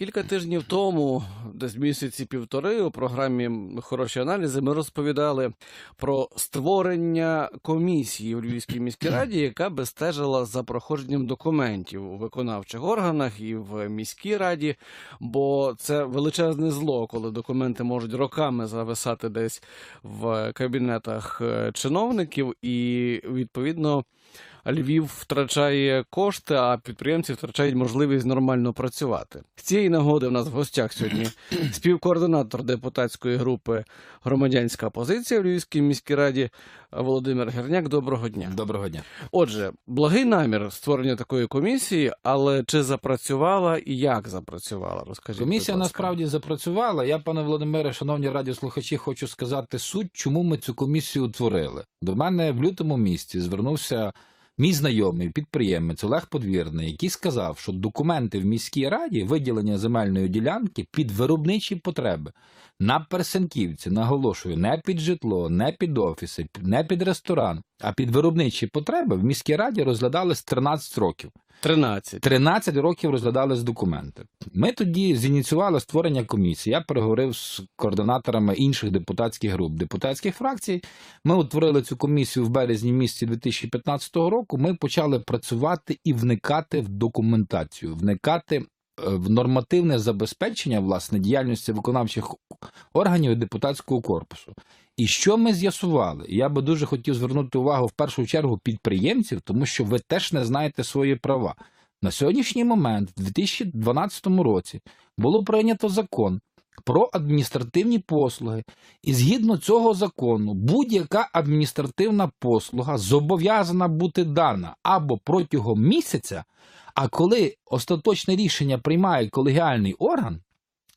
Кілька тижнів тому, десь місяці півтори, у програмі Хороші аналізи ми розповідали про створення комісії в Львівській міській раді, яка би стежила за проходженням документів у виконавчих органах і в міській раді. Бо це величезне зло, коли документи можуть роками зависати десь в кабінетах е, чиновників, і відповідно. Львів втрачає кошти, а підприємці втрачають можливість нормально працювати. З цієї нагоди в нас в гостях сьогодні співкоординатор депутатської групи Громадянська позиція в Львівській міській раді Володимир Герняк. Доброго дня. Доброго дня. Отже, благий намір створення такої комісії, але чи запрацювала і як запрацювала? Розкажіть. Комісія насправді запрацювала. Я, пане Володимире, шановні радіослухачі, хочу сказати суть, чому ми цю комісію утворили. До мене в лютому місці звернувся мій знайомий підприємець Олег Подвірний, який сказав, що документи в міській раді виділення земельної ділянки під виробничі потреби на Персенківці, наголошую, не під житло, не під офіси, не під ресторан, а під виробничі потреби в міській раді розглядались 13 років. 13. 13 років розглядались документи. Ми тоді зініціювали створення комісії. Я переговорив з координаторами інших депутатських груп, депутатських фракцій. Ми утворили цю комісію в березні місяці 2015 року. Ми почали працювати і вникати в документацію, вникати е, в нормативне забезпечення власне діяльності виконавчих органів і депутатського корпусу. І що ми з'ясували? Я би дуже хотів звернути увагу в першу чергу підприємців, тому що ви теж не знаєте свої права. На сьогоднішній момент, в 2012 році, було прийнято закон про адміністративні послуги, і згідно цього закону, будь-яка адміністративна послуга зобов'язана бути дана або протягом місяця, а коли остаточне рішення приймає колегіальний орган,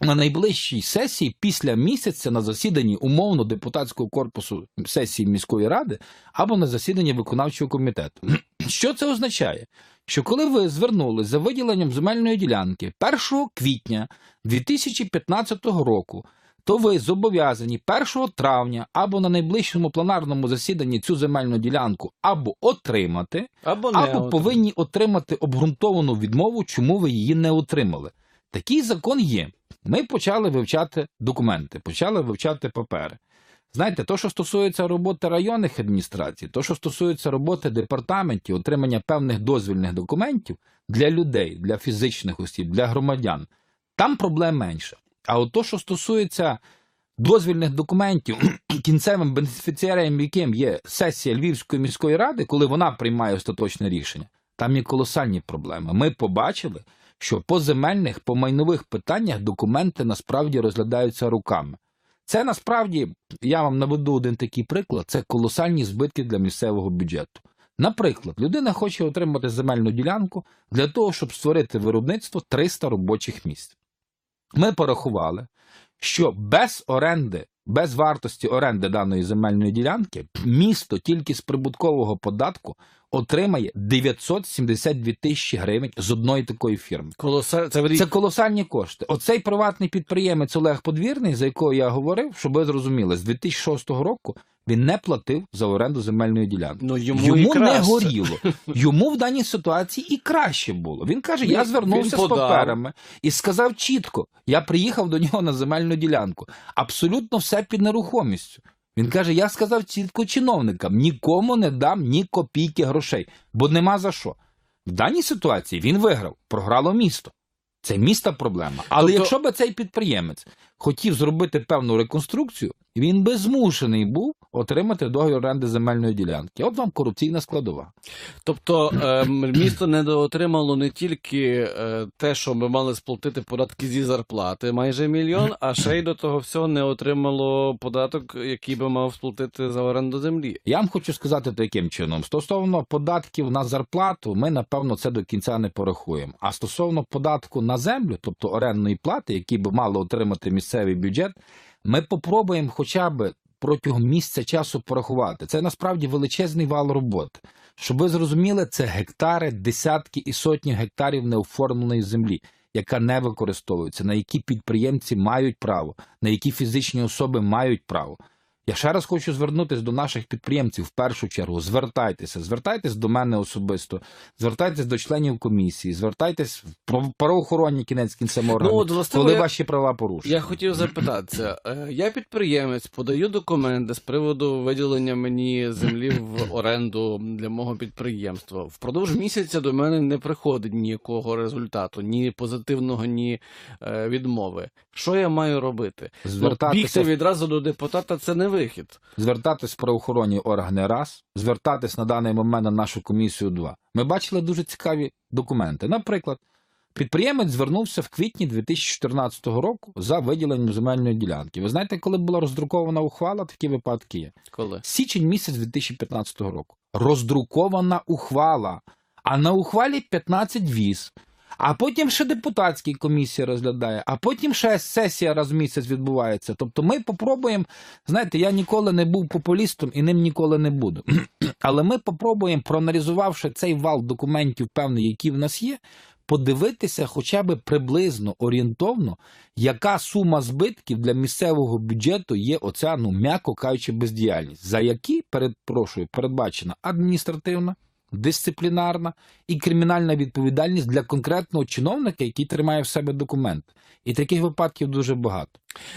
на найближчій сесії після місяця на засіданні умовно депутатського корпусу сесії міської ради або на засіданні виконавчого комітету. Що це означає? Що коли ви звернулись за виділенням земельної ділянки 1 квітня 2015 року, то ви зобов'язані 1 травня або на найближчому пленарному засіданні цю земельну ділянку або отримати, Або не. або повинні отримати обґрунтовану відмову, чому ви її не отримали. Такий закон є. Ми почали вивчати документи, почали вивчати папери. Знаєте, то, що стосується роботи районних адміністрацій, то, що стосується роботи департаментів, отримання певних дозвільних документів для людей, для фізичних осіб, для громадян, там проблем менше. А от то, що стосується дозвільних документів, кінцевим бенефіціарем яким є сесія Львівської міської ради, коли вона приймає остаточне рішення, там є колосальні проблеми. Ми побачили, що по земельних, по майнових питаннях документи насправді розглядаються руками. Це насправді, я вам наведу один такий приклад: це колосальні збитки для місцевого бюджету. Наприклад, людина хоче отримати земельну ділянку для того, щоб створити виробництво 300 робочих місць. Ми порахували, що без оренди, без вартості оренди даної земельної ділянки, місто тільки з прибуткового податку отримає 972 тисячі гривень з одної такої фірми. Колоса... Це. Це колосальні кошти. Оцей приватний підприємець Олег Подвірний, за якого я говорив, щоб ви зрозуміли, з 2006 року він не платив за оренду земельної ділянки. Ну, йому, Йому, не краще. горіло. Йому в даній ситуації і краще було. Він каже: я звернувся з паперами і сказав чітко: я приїхав до нього на земельну ділянку. Абсолютно все під нерухомістю. Він каже: я сказав чітко чиновникам: нікому не дам ні копійки грошей, бо нема за що. В даній ситуації він виграв, програло місто. Це міста проблема. Але Тобто- якщо б цей підприємець хотів зробити певну реконструкцію, він би змушений був отримати договір оренди земельної ділянки. От вам корупційна складова. Тобто ем, місто недоотримало не тільки е, те, що ми мали сплатити податки зі зарплати, майже мільйон, а ще й до того всього не отримало податок, який би мав сплатити за оренду землі. Я вам хочу сказати таким чином: стосовно податків на зарплату, ми напевно це до кінця не порахуємо. А стосовно податку на землю, тобто орендної плати, які би мало отримати місцевий бюджет, ми попробуємо хоча б протягом місяця часу порахувати. Це насправді величезний вал роботи. Щоб ви зрозуміли, це гектари, десятки і сотні гектарів неоформленої землі. Яка не використовується, на які підприємці мають право, на які фізичні особи мають право. Я ще раз хочу звернутися до наших підприємців в першу чергу. Звертайтеся, звертайтесь до мене особисто, звертайтесь до членів комісії, звертайтесь в правоохоронні кінець кінцем органи, Ну, от, власне, коли я- ваші права порушені. Я хотів запитатися. Е, Я підприємець, подаю документи з приводу виділення мені землі в оренду для мого підприємства. Впродовж місяця до мене не приходить ніякого результату, ні позитивного, ні е, відмови. Що я маю робити? Ну, Звертатися бігти відразу до депутата це не вихід. звертатись в правоохоронні органи раз, звертатись на даний момент на нашу комісію два. Ми бачили дуже цікаві документи. Наприклад, підприємець звернувся в квітні 2014 року за виділенням земельної ділянки. Ви знаєте, коли була роздрукована ухвала, такі випадки є. Коли? Січень місяць 2015 року. Роздрукована ухвала. А на ухвалі 15 віз. А потім ще депутатська комісія розглядає, а потім ще сесія раз в місяць відбувається. Тобто ми попробуємо, знаєте, я ніколи не був популістом і ним ніколи не буду. Але ми попробуємо, проаналізувавши цей вал документів, певний, які в нас є, подивитися хоча б приблизно орієнтовно, яка сума збитків для місцевого бюджету є оця, ну м'яко кажучи, бездіяльність, за які перепрошую, передбачена адміністративна, дисциплінарна і кримінальна відповідальність для конкретного чиновника, який тримає в себе документ. І таких випадків дуже багато.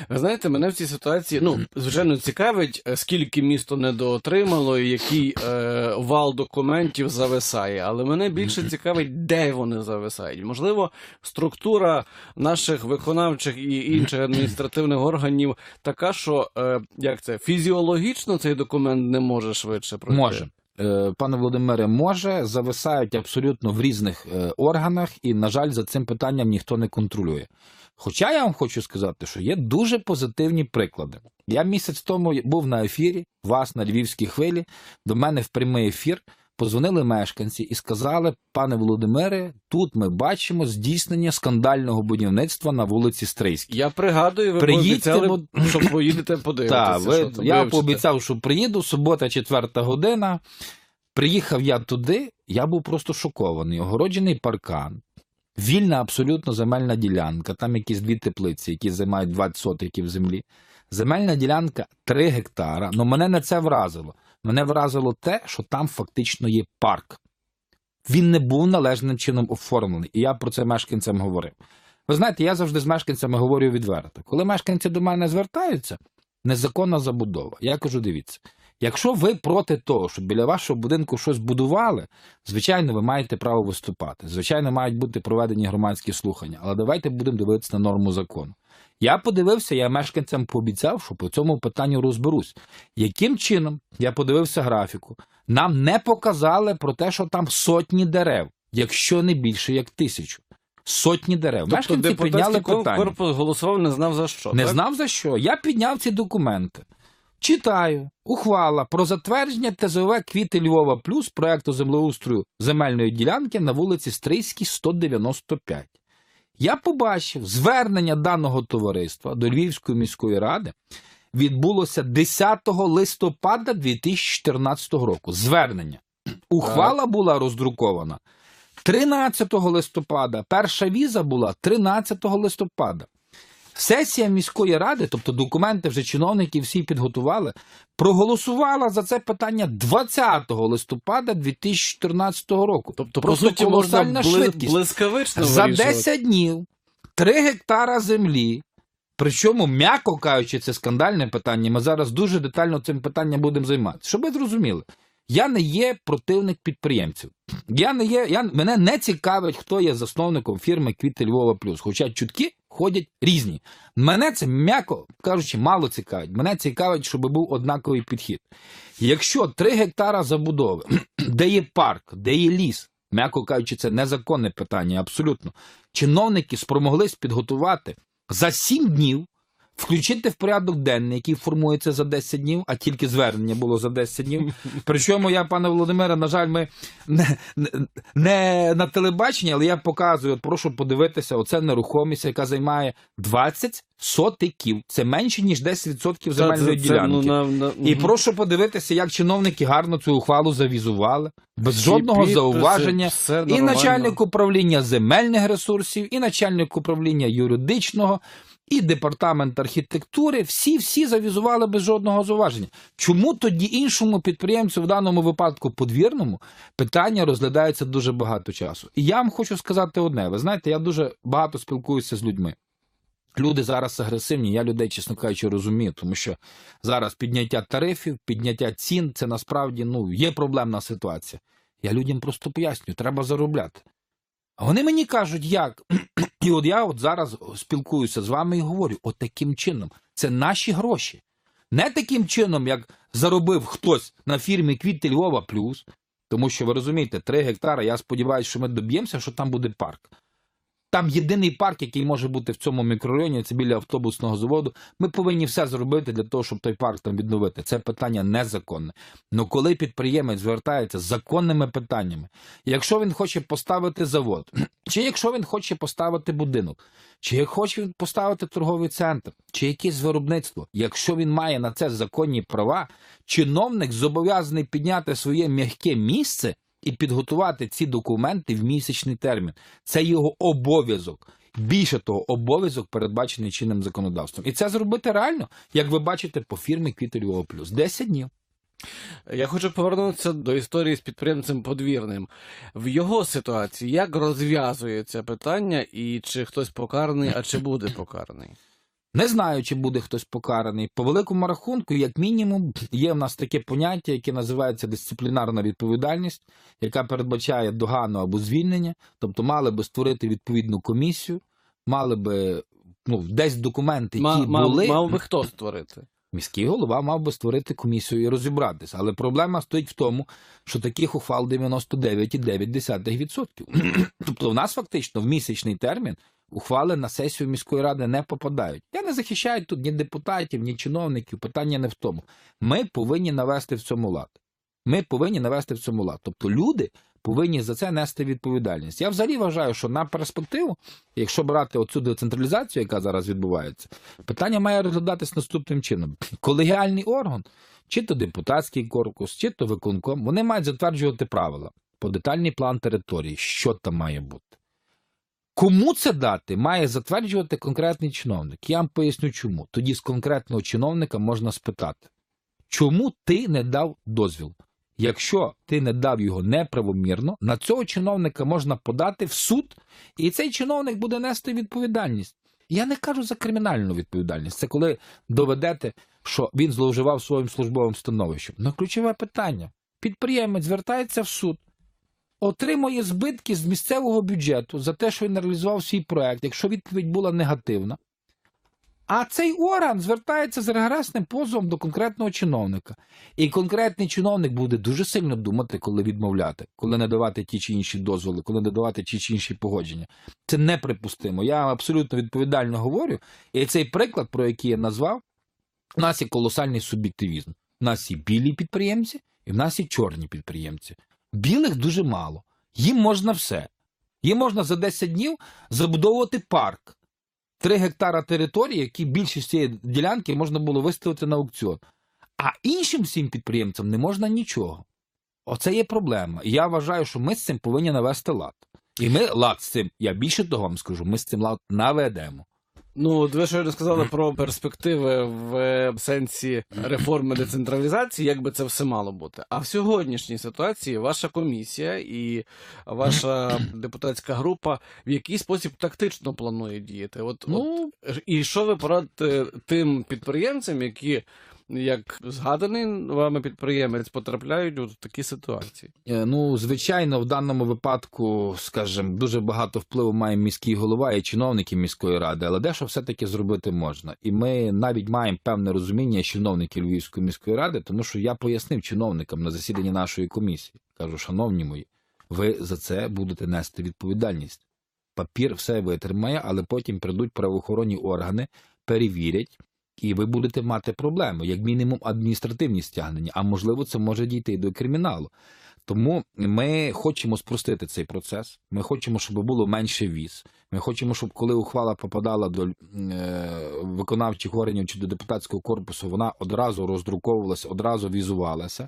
Ви знаєте, мене в цій ситуації, ну, звичайно, цікавить, е, скільки місто недоотримало і який е, вал документів зависає. Але мене більше цікавить, де вони зависають. Можливо, структура наших виконавчих і інших адміністративних органів така, що е, як це фізіологічно цей документ не може швидше пройти. Може. Е, Пане Володимире, може, зависають абсолютно в різних е, органах, і, на жаль, за цим питанням ніхто не контролює. Хоча я вам хочу сказати, що є дуже позитивні приклади. Я місяць тому був на ефірі, вас на львівській хвилі, до мене в прямий ефір. Позвонили мешканці і сказали, пане Володимире, тут ми бачимо здійснення скандального будівництва на вулиці Стрийській. Я пригадую, ви Приїдьте, пообіцяли, що поїдете подивитися. Так, ви, що там, я вивчите. пообіцяв, що приїду, субота, четверта година. Приїхав я туди, я був просто шокований. Огороджений паркан, вільна абсолютно земельна ділянка, там якісь дві теплиці, які займають 20 сотиків землі. Земельна ділянка 3 гектара. Ну мене не це вразило. Мене вразило те, що там фактично є парк. Він не був належним чином оформлений, і я про це мешканцям говорив. Ви знаєте, я завжди з мешканцями говорю відверто. Коли мешканці до мене звертаються, незаконна забудова. Я кажу: дивіться, якщо ви проти того, щоб біля вашого будинку щось будували, звичайно, ви маєте право виступати. Звичайно, мають бути проведені громадські слухання, але давайте будемо дивитися на норму закону. Я подивився, я мешканцям пообіцяв, що по цьому питанню розберусь. Яким чином я подивився графіку? Нам не показали про те, що там сотні дерев, якщо не більше як тисячу. Сотні дерев. Тобто Мешканці підняли питання. корпус голосував, не знав за що. Не так? знав за що. Я підняв ці документи. Читаю. Ухвала про затвердження ТЗВ Квіти Львова плюс проекту землеустрою земельної ділянки на вулиці Стрийській, 195. Я побачив звернення даного товариства до Львівської міської ради відбулося 10 листопада 2014 року. Звернення. Ухвала була роздрукована 13 листопада. Перша віза була 13 листопада. Сесія міської ради, тобто документи вже чиновники всі підготували, проголосувала за це питання 20 листопада 2014 року. Тобто, по Просто суті, колосальна бли- швидкість. блискавично За 10 днів 3 гектара землі. Причому, м'яко кажучи, це скандальне питання. Ми зараз дуже детально цим питанням будемо займатися. Щоб ви зрозуміли, я не є противник підприємців. Я не є, я, мене не цікавить, хто є засновником фірми Квіти Львова Плюс. Хоча чутки ходять різні. Мене це, м'яко кажучи, мало цікавить. Мене цікавить, щоб був однаковий підхід. Якщо 3 гектара забудови, де є парк, де є ліс, м'яко кажучи, це незаконне питання, абсолютно. Чиновники спромоглись підготувати за 7 днів, включити в порядок денний, який формується за 10 днів, а тільки звернення було за 10 днів. Причому я, пане Володимире, на жаль, ми не, не, на телебаченні, але я показую, от прошу подивитися, оце нерухомість, яка займає 20 сотиків. Це менше, ніж 10% земельної це- це, ділянки. ну, на- на- І мгм. прошу подивитися, як чиновники гарно цю ухвалу завізували, без Всі жодного підписи, зауваження. все І начальник управління земельних ресурсів, і начальник управління юридичного, і департамент архітектури, всі всі завізували без жодного зауваження. Чому тоді іншому підприємцю, в даному випадку подвірному, питання розглядається дуже багато часу? І я вам хочу сказати одне: ви знаєте, я дуже багато спілкуюся з людьми. Люди зараз агресивні, я людей, чесно кажучи, розумію, тому що зараз підняття тарифів, підняття цін це насправді ну, є проблемна ситуація. Я людям просто пояснюю, треба заробляти. Вони мені кажуть, як? І от я от зараз спілкуюся з вами і говорю: от таким чином, це наші гроші. Не таким чином, як заробив хтось на фірмі Квіти Львова Плюс, тому що ви розумієте, 3 гектари, я сподіваюся, що ми доб'ємося, що там буде парк. Там єдиний парк, який може бути в цьому мікрорайоні, це біля автобусного заводу. Ми повинні все зробити для того, щоб той парк там відновити. Це питання незаконне. Ну коли підприємець звертається з законними питаннями, якщо він хоче поставити завод, чи якщо він хоче поставити будинок, чи хоче він поставити торговий центр, чи якесь виробництво, якщо він має на це законні права, чиновник зобов'язаний підняти своє м'яке місце і підготувати ці документи в місячний термін. Це його обов'язок. Більше того, обов'язок передбачений чинним законодавством. І це зробити реально, як ви бачите, по фірмі Квіти Львова Плюс. 10 днів. Я хочу повернутися до історії з підприємцем подвірним. В його ситуації як розв'язується питання, і чи хтось покараний, а чи буде покараний? Не знаю, чи буде хтось покараний. По великому рахунку, як мінімум, є в нас таке поняття, яке називається дисциплінарна відповідальність, яка передбачає догану або звільнення. Тобто мали би створити відповідну комісію, мали би ну, десь документи, які Ма- мав, були. мав би хто створити? Міський голова мав би створити комісію і розібратися. Але проблема стоїть в тому, що таких ухвал 99,9%. тобто, в нас фактично в місячний термін ухвали на сесію міської ради не попадають. Я не захищаю тут ні депутатів, ні чиновників. Питання не в тому. Ми повинні навести в цьому лад. Ми повинні навести в цьому лад. Тобто люди повинні за це нести відповідальність. Я взагалі вважаю, що на перспективу, якщо брати оцю децентралізацію, яка зараз відбувається, питання має розглядатись наступним чином: колегіальний орган, чи то депутатський корпус, чи то виконком, вони мають затверджувати правила по детальний план території, що там має бути. Кому це дати, має затверджувати конкретний чиновник. Я вам поясню чому. Тоді з конкретного чиновника можна спитати, чому ти не дав дозвіл? Якщо ти не дав його неправомірно, на цього чиновника можна подати в суд, і цей чиновник буде нести відповідальність. Я не кажу за кримінальну відповідальність. Це коли доведете, що він зловживав своїм службовим становищем. Ну, ключове питання: підприємець звертається в суд, отримує збитки з місцевого бюджету за те, що він реалізував свій проект, якщо відповідь була негативна. А цей орган звертається з регресним позовом до конкретного чиновника. І конкретний чиновник буде дуже сильно думати, коли відмовляти, коли не давати ті чи інші дозволи, коли не давати ті чи інші погодження. Це неприпустимо. Я абсолютно відповідально говорю. І цей приклад, про який я назвав, у нас є колосальний суб'єктивізм. У нас є білі підприємці, і в нас є чорні підприємці. Білих дуже мало. Їм можна все. Їм можна за 10 днів забудовувати парк. 3 гектара території, які більшість цієї ділянки можна було виставити на аукціон. А іншим всім підприємцям не можна нічого. Оце є проблема. І я вважаю, що ми з цим повинні навести лад. І ми лад з цим, я більше того вам скажу, ми з цим лад наведемо. Ну, ви щойно сказали про перспективи в е, сенсі реформи децентралізації, як би це все мало бути. А в сьогоднішній ситуації ваша комісія і ваша депутатська група в який спосіб тактично планує діяти? От, Ну, от і що ви порадите тим підприємцям, які, як згаданий вами підприємець, потрапляють от в такі ситуації? Е, Ну, звичайно, в даному випадку, скажімо, дуже багато впливу має міський голова і чиновники міської ради, але дещо все-таки зробити можна. І ми навіть маємо певне розуміння чиновників Львівської міської ради, тому що я пояснив чиновникам на засіданні нашої комісії. Кажу, шановні мої, ви за це будете нести відповідальність. Папір все витримає, але потім прийдуть правоохоронні органи, перевірять. І ви будете мати проблеми, як мінімум адміністративні стягнення, а можливо, це може дійти до криміналу. Тому ми хочемо спростити цей процес. Ми хочемо, щоб було менше віз. Ми хочемо, щоб коли ухвала попадала до е, виконавчих органів чи до депутатського корпусу, вона одразу роздруковувалася, одразу візувалася.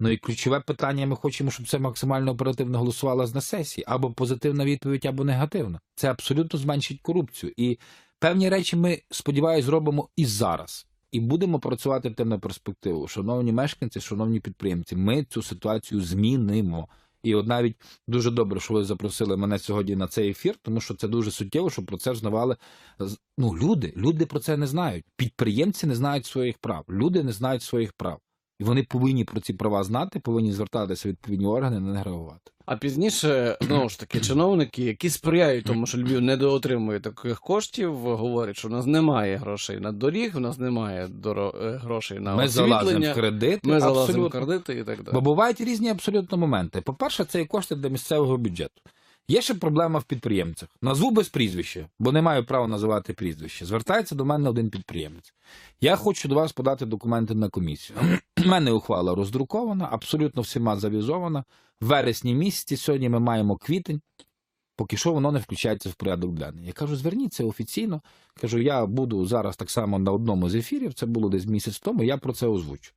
Ну і ключове питання: ми хочемо, щоб це максимально оперативно голосувалося на сесії, або позитивна відповідь, або негативна. Це абсолютно зменшить корупцію. І Певні речі ми, сподіваюся, зробимо і зараз. І будемо працювати тим на перспективу. Шановні мешканці, шановні підприємці, ми цю ситуацію змінимо. І от навіть дуже добре, що ви запросили мене сьогодні на цей ефір, тому що це дуже суттєво, що про це знавали ну, люди. Люди про це не знають. Підприємці не знають своїх прав. Люди не знають своїх прав. І вони повинні про ці права знати, повинні звертатися відповідні органи, не реагувати. А пізніше знову ж таки чиновники, які сприяють тому, що Львів недоотримує таких коштів, говорять, що у нас немає грошей на доріг, у нас немає доро... е, грошей на Ми залазимо в освітлення, кредити. ми залазимо в кредити і так далі. Бо бувають різні абсолютно моменти. По-перше, це і кошти для місцевого бюджету. Є ще проблема в підприємцях. Назву без прізвища, бо не маю права називати прізвище. Звертається до мене один підприємець. Я хочу до вас подати документи на комісію. У мене ухвала роздрукована, абсолютно всіма завізована. В вересні місяці, сьогодні ми маємо квітень. Поки що воно не включається в порядок денний. Я кажу, зверніться офіційно. Кажу, я буду зараз так само на одному з ефірів, це було десь місяць тому, я про це озвучу.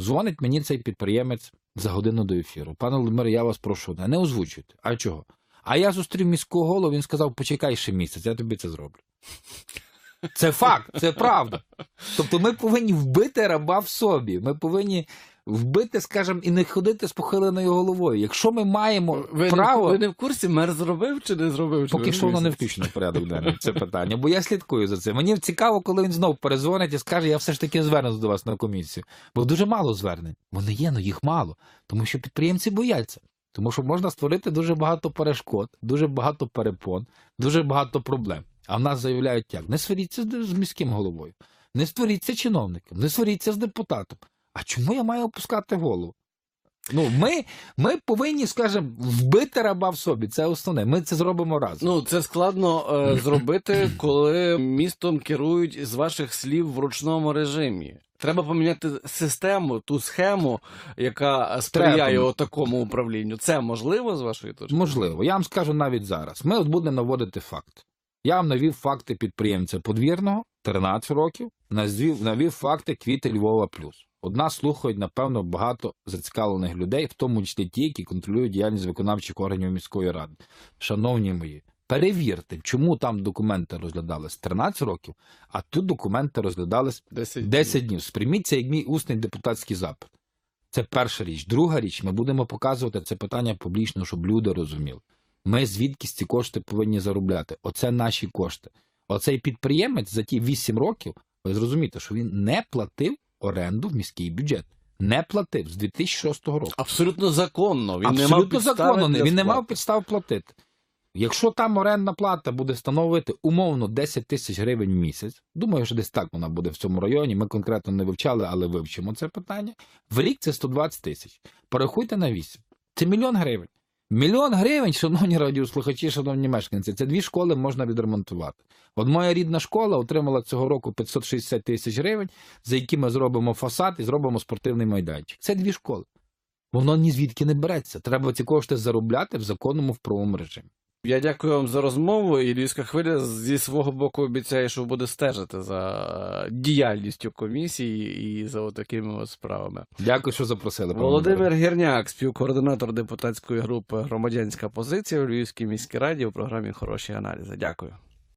Дзвонить мені цей підприємець за годину до ефіру. Пане Володимире, я вас прошу, не, озвучуйте. А чого? А я зустрів міського голову, він сказав, почекай ще місяць, я тобі це зроблю. Це факт, це правда. Тобто ми повинні вбити раба в собі. Ми повинні вбити, скажімо, і не ходити з похиленою головою. Якщо ми маємо Ви, право. не, ви не в курсі, мер зробив чи не зробив? Поки що воно не включено в порядок денний, це питання, бо я слідкую за цим. Мені цікаво, коли він знов перезвонить і скаже, я все ж таки звернусь до вас на комісію. Бо дуже мало звернень. Вони є, але їх мало. Тому що підприємці бояться. Тому що можна створити дуже багато перешкод, дуже багато перепон, дуже багато проблем. А в нас заявляють як? Не сваріться з, міським головою, не створіться чиновником, не сваріться з депутатом. А чому я маю опускати голову? Ну, ми, ми повинні, скажімо, вбити раба в собі. Це основне. Ми це зробимо разом. Ну, це складно е, зробити, коли містом керують з ваших слів в ручному режимі. Треба поміняти систему, ту схему, яка сприяє Треба. такому управлінню. Це можливо з вашої точки? Можливо, я вам скажу навіть зараз. Ми от будемо наводити факт. Я вам навів факти підприємця подвірного 13 років, назвів, навів факти квіти Львова Плюс. Одна слухають, напевно, багато зацікавлених людей, в тому числі ті, які контролюють діяльність виконавчих органів міської ради. Шановні мої, перевірте, чому там документи розглядались 13 років, а тут документи розглядались 10, 10 днів. Сприйміть це як мій усний депутатський запит. Це перша річ. Друга річ, ми будемо показувати це питання публічно, щоб люди розуміли. Ми звідки ці кошти повинні заробляти. Оце наші кошти. Оцей підприємець за ті 8 років, ви зрозумієте, що він не платив оренду в міський бюджет. Не платив з 2006 року. Абсолютно законно. Він не мав законно. Він не мав підстав платити. Якщо там орендна плата буде становити умовно 10 тисяч гривень в місяць, думаю, що десь так вона буде в цьому районі. Ми конкретно не вивчали, але вивчимо це питання. В рік це 120 тисяч. Порахуйте на 8. Це мільйон гривень. Мільйон гривень, шановні радіослухачі, шановні мешканці, це дві школи можна відремонтувати. От моя рідна школа отримала цього року 560 тисяч гривень, за які ми зробимо фасад і зробимо спортивний майданчик. Це дві школи. Воно ні звідки не береться. Треба ці кошти заробляти в законному в правовому режимі. Я дякую вам за розмову. І Львівська хвиля зі свого боку обіцяє, що буде стежити за діяльністю комісії і за такими от справами. Дякую, що запросили. Володимир Гірняк, співкоординатор депутатської групи Громадянська позиція у Львівській міській раді у програмі Хороші аналізи. Дякую.